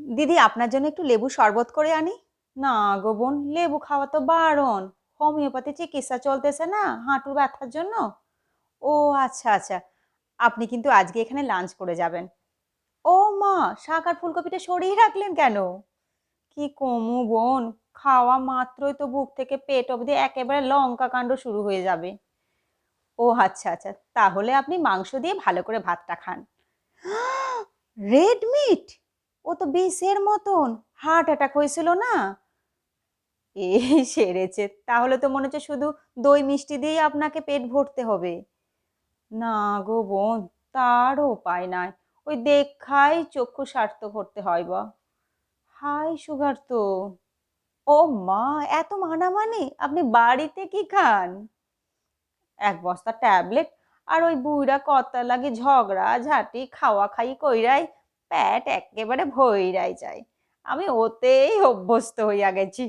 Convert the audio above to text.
দিদি, আপনার জন্য একটু লেবু শরবত করে আনি। না গো বোন, লেবু খাওয়া তো বারণ। হোমিওপ্যাথি চিকিৎসা চলতেছে না, হাঁটুর ব্যথার জন্য। ও আচ্ছা আচ্ছা। আপনি কিন্তু আজকে এখানে লাঞ্চ করে যাবেন। ও মা, শাক আর ফুলকপিটা সরিয়ে রাখলেন কেন? কি কমু বোন, খাওয়া মাত্রই তো বুক থেকে পেট অবধি একেবারে লঙ্কা কাণ্ড শুরু হয়ে যাবে। ও আচ্ছা আচ্ছা। তাহলে আপনি মাংস দিয়ে ভালো করে ভাতটা খান। Red meat? ও তো বিষের মতন। হার্ট অ্যাটাক হয়েছিল না? এই সেরেছে। তাহলে তো মনে হচ্ছে শুধু দই মিষ্টি দিয়েই আপনাকে পেট ভরতে হবে। না গো বোন, তার উপায় নাই। ওই দেখাই চক্ষু স্বার্থ করতে হয় বা। হাই, সুগার তো। ও মা, এত মানামানি? আপনি বাড়িতে কি খান? এক বস্তা ট্যাবলেট আর ওই বুইরা কর্তার লাগে ঝগড়া, ঝাঁটি, খাওয়া খাই কইরাই প্যাট একেবারে ভৈরাই যায়। আমি ওতেই অভ্যস্ত হইয়া গেছি।